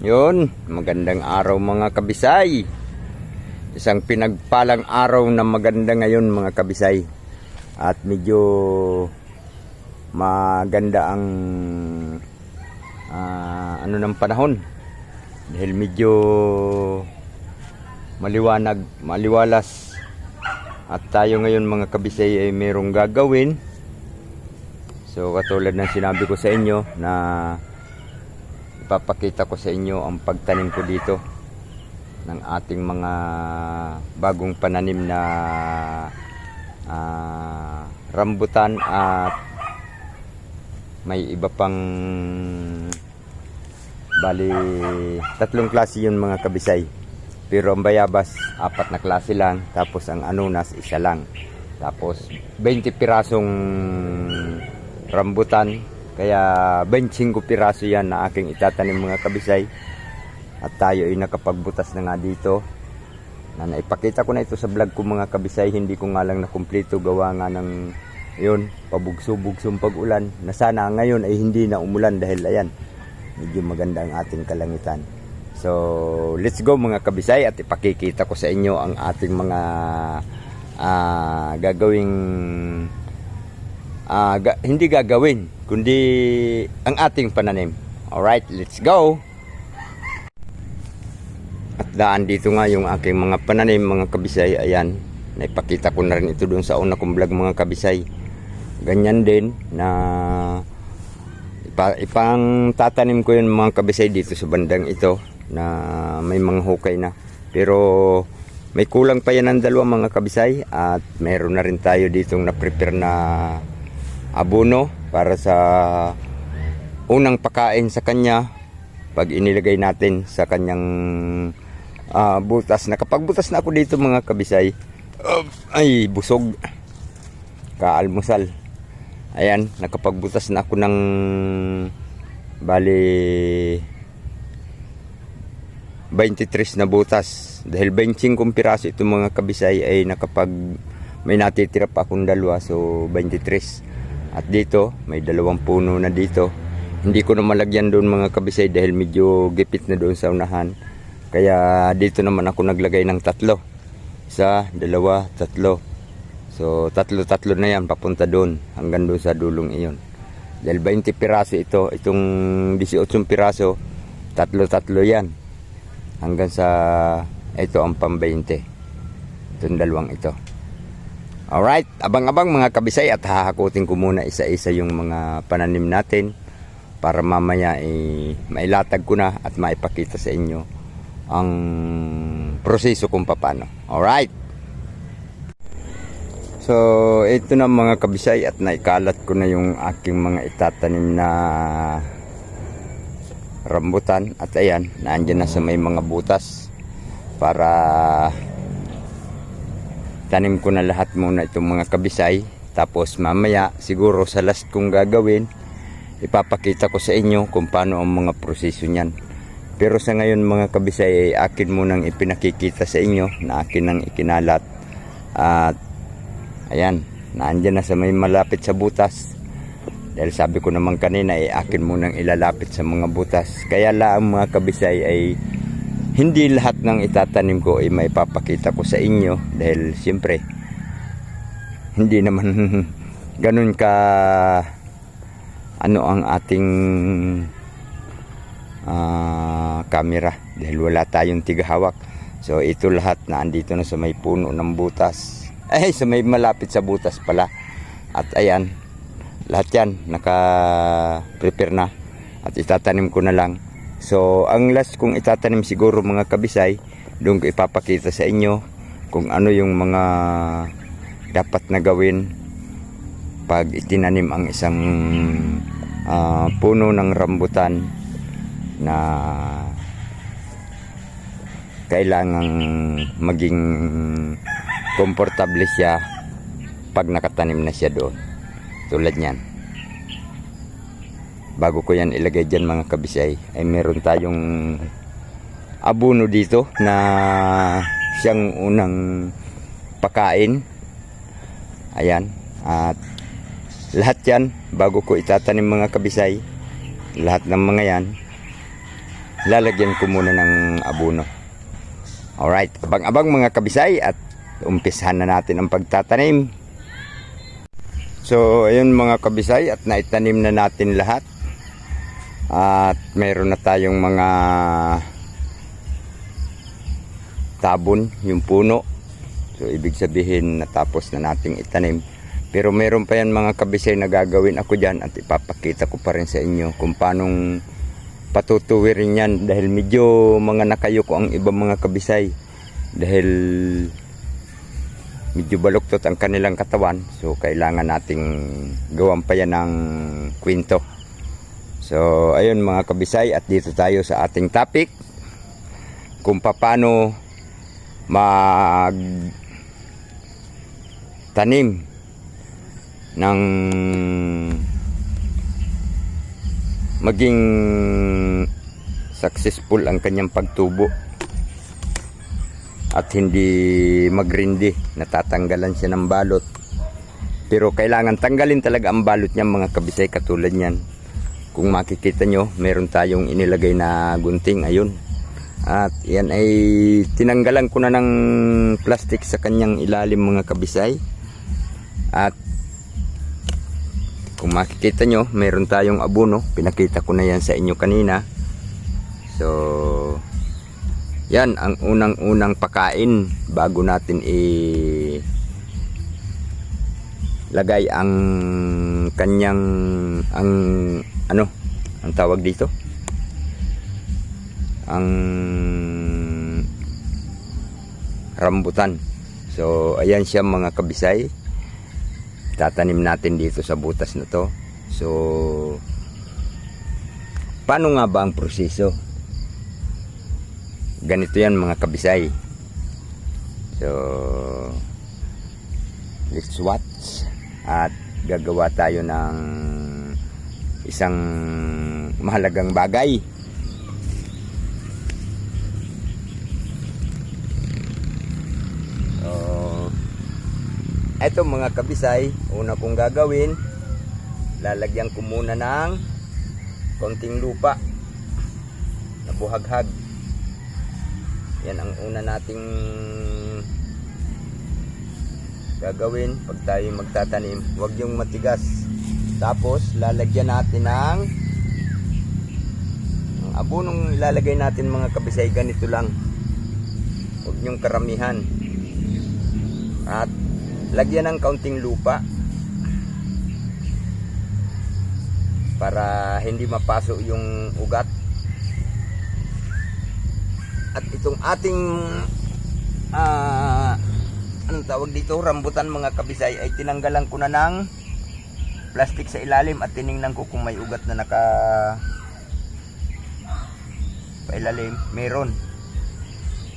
Yun, magandang araw mga kabisay. Isang pinagpalang araw na maganda ngayon mga kabisay. At medyo maganda ang ah, ano ng panahon. Dahil medyo maliwanag, maliwalas. At tayo ngayon mga kabisay ay mayroong gagawin. So katulad ng sinabi ko sa inyo na ipapakita ko sa inyo ang pagtanim ko dito ng ating mga bagong pananim na ah, rambutan at may iba pang bali tatlong klase yun mga kabisay. Pero ang bayabas apat na klase lang tapos ang anunas isa lang. Tapos 20 pirasong rambutan kaya 25 piraso yan na aking itatanim mga kabisay. At tayo ay nakapagbutas na nga dito. Na naipakita ko na ito sa vlog ko mga kabisay. Hindi ko nga lang nakumpleto gawa nga ng yun, pabugso-bugsong pag-ulan. Na sana ngayon ay hindi na umulan dahil ayan, medyo maganda ang ating kalangitan. So, let's go mga kabisay at ipakikita ko sa inyo ang ating mga ah, gagawing ah, ga- hindi gagawin, kundi ang ating pananim. Alright, let's go! At daan dito nga yung aking mga pananim, mga kabisay. Ayan, naipakita ko na rin ito doon sa una kong vlog mga kabisay. Ganyan din na ipa, ipang tatanim ko yun mga kabisay dito sa bandang ito na may mga hukay na. Pero may kulang pa yan ng dalawa mga kabisay at meron na rin tayo ditong na-prepare na abono para sa unang pakain sa kanya pag inilagay natin sa kanyang ah, butas. Nakapagbutas na ako dito mga kabisay. Uh, ay, busog. Kaalmusal. Ayan, nakapagbutas na ako ng bali 23 na butas. Dahil 25 piraso ito mga kabisay ay nakapag may natitira pa akong dalawa so 23. At dito may dalawang puno na dito. Hindi ko na malagyan doon mga kabisay dahil medyo gipit na doon sa unahan. Kaya dito naman ako naglagay ng tatlo. Isa, dalawa, tatlo. So tatlo-tatlo na yan papunta doon hanggang doon sa dulong iyon. Dahil 20 piraso ito, itong 18 piraso, tatlo-tatlo yan hanggang sa ito ang pang 20 itong dalawang ito alright abang-abang mga kabisay at hahakutin ko muna isa-isa yung mga pananim natin para mamaya eh, mailatag ko na at maipakita sa inyo ang proseso kung paano. Alright. So ito na mga kabisay at naikalat ko na yung aking mga itatanim na rambutan. At ayan, naandyan na sa may mga butas para tanim ko na lahat muna itong mga kabisay. Tapos mamaya siguro sa last kong gagawin ipapakita ko sa inyo kung paano ang mga proseso niyan. Pero sa ngayon mga kabisay ay akin munang ipinakikita sa inyo na akin nang ikinalat. At ayan naandyan na sa may malapit sa butas. Dahil sabi ko naman kanina ay akin munang ilalapit sa mga butas. Kaya lang mga kabisay ay hindi lahat ng itatanim ko ay may papakita ko sa inyo. Dahil siyempre hindi naman ganun ka ano ang ating ah, camera. Dahil wala tayong tigahawak. So ito lahat na andito na sa may puno ng butas. Ay sa may malapit sa butas pala. At ayan, lahat yan naka-prepare na at itatanim ko na lang so ang last kong itatanim siguro mga kabisay doon ko ipapakita sa inyo kung ano yung mga dapat na gawin pag itinanim ang isang ah, puno ng rambutan na kailangang maging komportable siya pag nakatanim na siya doon. Tulad niyan bago ko yan ilagay dyan mga kabisay ay meron tayong abono dito na siyang unang pakain ayan at lahat yan bago ko itatanim mga kabisay lahat ng mga yan lalagyan ko muna ng abono. Alright, abang-abang mga kabisay at umpisahan na natin ang pagtatanim. So, ayun mga kabisay at naitanim na natin lahat. At meron na tayong mga tabon, yung puno. So, ibig sabihin natapos na nating itanim. Pero meron pa yan mga kabisay na gagawin ako dyan at ipapakita ko pa rin sa inyo kung paanong patutuwirin yan dahil medyo mga nakayuko ang ibang mga kabisay dahil medyo baluktot ang kanilang katawan so kailangan nating gawan pa yan ng kwento so ayun mga kabisay at dito tayo sa ating topic kung paano mag tanim ng maging successful ang kanyang pagtubo at hindi magrindi natatanggalan siya ng balot. Pero kailangan tanggalin talaga ang balot niya mga kabisay katulad niyan kung makikita nyo meron tayong inilagay na gunting ayun at yan ay tinanggalan ko na ng plastic sa kanyang ilalim mga kabisay at kung makikita nyo, meron tayong abono. Pinakita ko na yan sa inyo kanina. So, yan ang unang-unang pakain bago natin i lagay ang kanyang ang ano ang tawag dito? Ang rambutan. So ayan siya mga kabisay. Tatanim natin dito sa butas na to. So paano nga ba ang proseso? Ganito yan mga kabisay. So let's watch at gagawa tayo ng isang mahalagang bagay so eto mga kabisay, una kong gagawin, lalagyan ko muna ng konting lupa na buhaghag. Yan ang una nating gagawin pag tayo magtatanim. Huwag yung matigas. Tapos, lalagyan natin ng ang abonong ilalagay natin mga kabisay, ganito lang. Huwag yung karamihan. At lagyan ng kaunting lupa para hindi mapaso yung ugat at itong ating ah anong tawag dito rambutan mga kabisay ay tinanggalan ko na ng plastic sa ilalim at tiningnan ko kung may ugat na naka pailalim. Meron.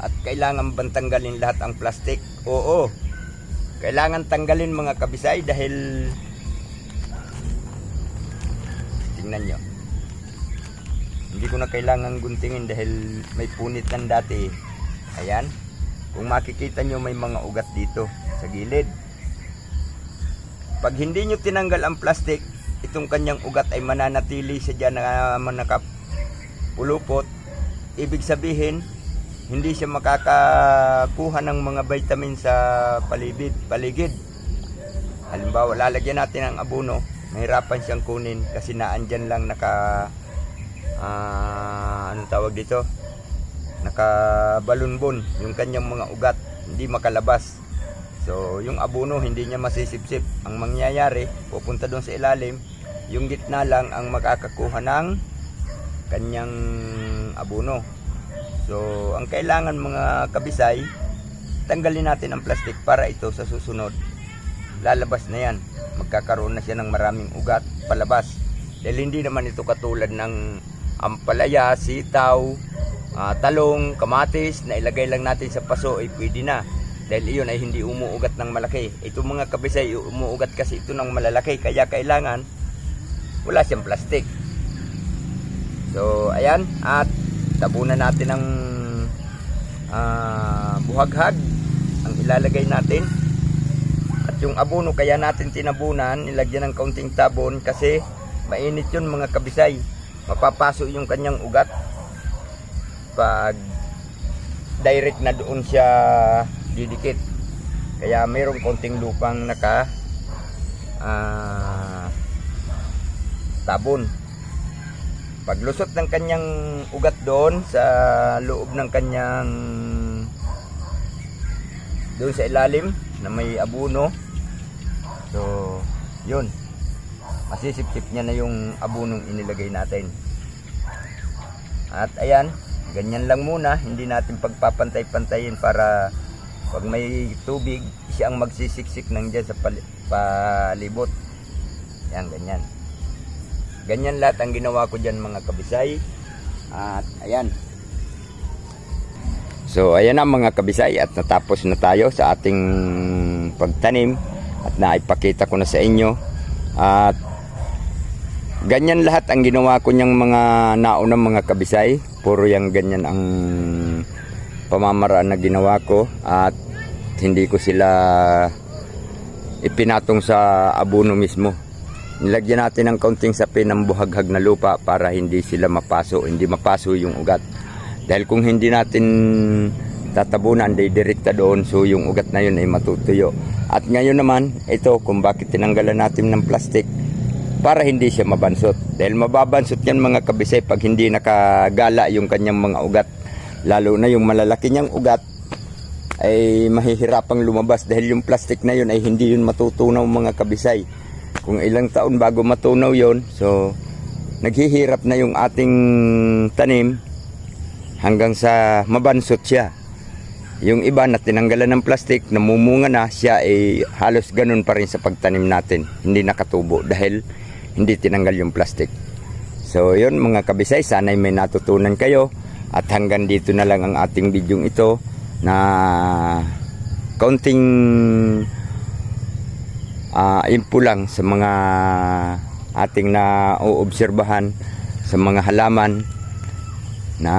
At kailangan bang tanggalin lahat ang plastic? Oo. Kailangan tanggalin mga kabisay dahil tingnan nyo. Hindi ko na kailangan guntingin dahil may punit ng dati. Ayan. Kung makikita nyo may mga ugat dito sa gilid pag hindi nyo tinanggal ang plastic itong kanyang ugat ay mananatili siya dyan na manakapulupot ibig sabihin hindi siya makakakuha ng mga vitamin sa palibid, paligid. Halimbawa, lalagyan natin ng abono, mahirapan siyang kunin kasi naandyan lang naka ah, anong tawag dito? Naka balunbon yung kanyang mga ugat, hindi makalabas. So, yung abono hindi niya masisipsip. Ang mangyayari, pupunta doon sa ilalim, yung gitna lang ang makakakuha ng kanyang abono. So, ang kailangan mga kabisay, tanggalin natin ang plastic para ito sa susunod. Lalabas na yan. Magkakaroon na siya ng maraming ugat palabas. Dahil hindi naman ito katulad ng ampalaya, sitaw, ah, talong, kamatis na ilagay lang natin sa paso ay pwede na. Dahil iyon ay hindi umuugat ng malaki. Ito mga kabisay, umuugat kasi ito ng malalaki. Kaya kailangan wala siyang plastic. So, ayan. At tabunan natin ng ah, buhaghag ang ilalagay natin at yung abono kaya natin tinabunan nilagyan ng kaunting tabon kasi mainit yun mga kabisay mapapaso yung kanyang ugat pag direct na doon siya didikit. Kaya mayroong konting lupang naka ah, tabon. Paglusot ng kanyang ugat doon sa loob ng kanyang doon sa ilalim na may abuno. So, yun. Masisip-sip niya na yung abunong inilagay natin. At ayan, ganyan lang muna. Hindi natin pagpapantay-pantayin para pag may tubig, siya ang magsisiksik ng dyan sa pali- palibot. Yan, ganyan. Ganyan lahat ang ginawa ko dyan mga kabisay. At ayan. So ayan na mga kabisay at natapos na tayo sa ating pagtanim at naipakita ko na sa inyo. At ganyan lahat ang ginawa ko niyang mga naunang mga kabisay. Puro yung ganyan ang pamamaraan na ginawa ko at hindi ko sila ipinatong sa abuno mismo. Nilagyan natin ng kaunting sapi ng buhaghag na lupa para hindi sila mapaso, hindi mapaso yung ugat. Dahil kung hindi natin tatabunan, direkta doon, so yung ugat na yun ay matutuyo. At ngayon naman, ito kung bakit tinanggalan natin ng plastic para hindi siya mabansot. Dahil mababansot yan mga kabisay pag hindi nakagala yung kanyang mga ugat. Lalo na yung malalaki niyang ugat ay mahihirapang lumabas dahil yung plastic na yun ay hindi yun matutunaw mga kabisay. Kung ilang taon bago matunaw yon so naghihirap na yung ating tanim hanggang sa mabansot siya. Yung iba na tinanggalan ng plastic, namumunga na, siya ay halos ganun pa rin sa pagtanim natin. Hindi nakatubo dahil hindi tinanggal yung plastic. So yun mga kabisay, sana'y may natutunan kayo. At hanggang dito na lang ang ating video ito na kaunting ah info lang sa mga ating na uobserbahan sa mga halaman na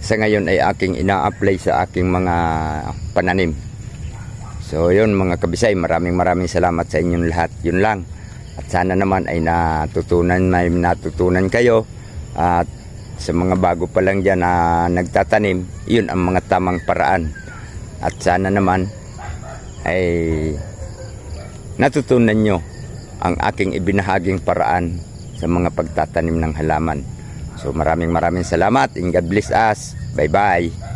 sa ngayon ay aking ina-apply sa aking mga pananim. So yun mga kabisay, maraming maraming salamat sa inyong lahat. Yun lang. At sana naman ay natutunan, may natutunan kayo. At sa mga bago pa lang dyan na nagtatanim, yun ang mga tamang paraan. At sana naman ay natutunan nyo ang aking ibinahaging paraan sa mga pagtatanim ng halaman. So maraming maraming salamat and God bless us. Bye bye.